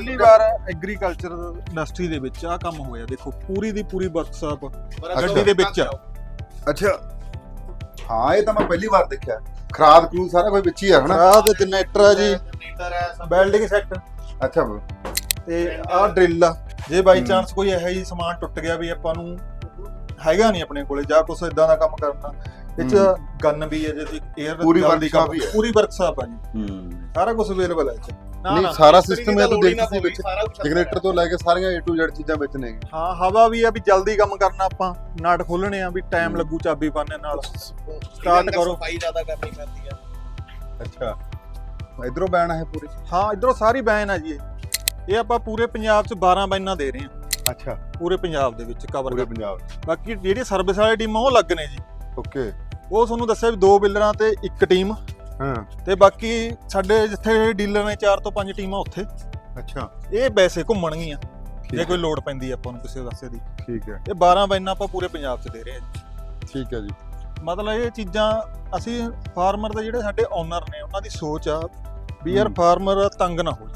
ਪਹਿਲੀ ਵਾਰ agriculture industry ਦੇ ਵਿੱਚ ਆ ਕੰਮ ਹੋਇਆ। ਦੇਖੋ ਪੂਰੀ ਦੀ ਪੂਰੀ ਵਰਕਸ਼ਾਪ ਗੱਡੀ ਦੇ ਵਿੱਚ ਆ। ਅੱਛਾ। ਹਾਂ ਇਹ ਤਾਂ ਮੈਂ ਪਹਿਲੀ ਵਾਰ ਦੇਖਿਆ। ਖਰਾਦ ਕਰੂ ਸਾਰਾ ਕੁਝ ਵਿੱਚ ਹੀ ਆ ਹਨਾ? ਆਹ ਤੇ ਜਨਰੇਟਰ ਆ ਜੀ। ਵੈਲਡਿੰਗ ਸੈੱਟ ਅੱਛਾ। ਤੇ ਆਹ ਡਰਿਲ ਆ। ਜੇ ਬਾਈ ਹੂੰ। ਚਾਂਸ ਕੋਈ ਇਹੋ ਜਿਹੀ ਸਮਾਨ ਟੁੱਟ ਗਿਆ ਵੀ ਆਪਾਂ ਨੂੰ ਹੈਗਾ ਨਹੀਂ ਆਪਣੇ ਕੋਲੇ ਜਾਂ ਕੁਛ ਇਦਾਂ ਦਾ ਕੰਮ ਕਰਨਾ ਇਹ ਚ ਹੂੰ। ਗਨ ਵੀ ਹੈ ਜੇ ਤੁਸੀਂ 에ਅਰ ਪੂਰੀ workshop ਹੀ ਹੈ। ਪੂਰੀ ਵਰਕਸ਼ਾਪ ਆ ਜੀ। ਹੂੰ। ਸਾਰਾ ਕੁਝ ਅਵੇਲੇਬਲ ਹੈ 'ਚ। ਨਹੀਂ ਸਾਰਾ ਸਿਸਟਮ ਇਹ ਤੋਂ ਦੇਖ ਤੁਸੀਂ ਵਿੱਚ ਜਨਰੇਟਰ ਤੋਂ ਲੈ ਕੇ ਸਾਰੀਆਂ A to Z ਚੀਜ਼ਾਂ ਵਿੱਚ ਨੇ। ਹਾਂ ਹਵਾ ਵੀ ਆ ਵੀ ਜਲਦੀ ਕੰਮ ਕਰਨਾ ਆਪਾਂ ਨਾਟ ਖੋਲਣੇ ਆ ਵੀ ਟਾਈਮ ਹੂੰ। ਲੱਗੂ ਚਾਬੀ ਪਾਣੇ ਨਾਲ। ਸਟਾਰਟ ਕਰੋ। ਸਫ਼ਾਈ ਜ਼ਿਆਦਾ ਕਰਨੀ ਪੈਂਦੀ ਹੈ ਅੱਛਾ। ਇਧਰੋਂ ਬੈਨ ਹੈ ਪੂਰੀ। ਹਾਂ ਇਧਰੋਂ ਸਾਰੀ ਬੈਨ ਆ ਜੀ ਇਹ। ਇਹ ਆਪਾਂ ਪੂਰੇ ਪੰਜਾਬ 'ਚ 12 ਬੈਨਾਂ ਦੇ ਰਹੇ ਹਾਂ ਅੱਛਾ। ਪੂਰੇ ਪੰਜਾਬ ਦੇ ਵਿੱਚ ਕਵਰ ਪੂਰੇ ਪੰਜਾਬ ਬਾਕੀ ਜਿਹੜੀ ਸਰਵਿਸ ਵਾਲੀ ਟੀਮਾਂ ਉਹ ਲੱਗ ਨੇ ਜੀ। ਓਕੇ। ਉਹ ਤੁਹਾਨੂੰ ਦੱਸਿਆ ਵੀ ਦੋ ਬਿਲਰਾਂ ਤੇ ਇੱਕ ਟੀਮ ਹਾਂ। ਤੇ ਬਾਕੀ ਸਾਡੇ ਜਿੱਥੇ ਡੀਲਰ ਨੇ 4 ਤੋਂ 5 ਟੀਮਾਂ ਉੱਥੇ। ਅੱਛਾ। ਇਹ ਵੈਸੇ ਘੁੰਮਣਗੀਆਂ ਜੇ ਕੋਈ ਲੋਡ ਪੈਂਦੀ ਆਪਾਂ ਨੂੰ ਕਿਸੇ ਵਾਸਤੇ ਦੀ। ਠੀਕ ਹੈ। ਇਹ 12 ਬੈਨਾਂ ਆਪਾਂ ਪੂਰੇ ਪੰਜਾਬ 'ਚ ਦੇ ਰਹੇ ਹਾਂ ਜੀ। ਠੀਕ ਹੈ ਜੀ। ਮਤਲਬ ਇਹ ਚੀਜ਼ਾਂ ਅਸੀਂ ਫਾਰਮਰ ਦੇ ਜਿਹੜੇ ਸਾਡੇ ਓਨਰ ਨੇ ਉਹਨਾਂ ਦੀ ਸੋਚ ਆ ਵੀ ਯਾਰ। ਫਾਰਮਰ ਤੰਗ ਨਾ ਹੋ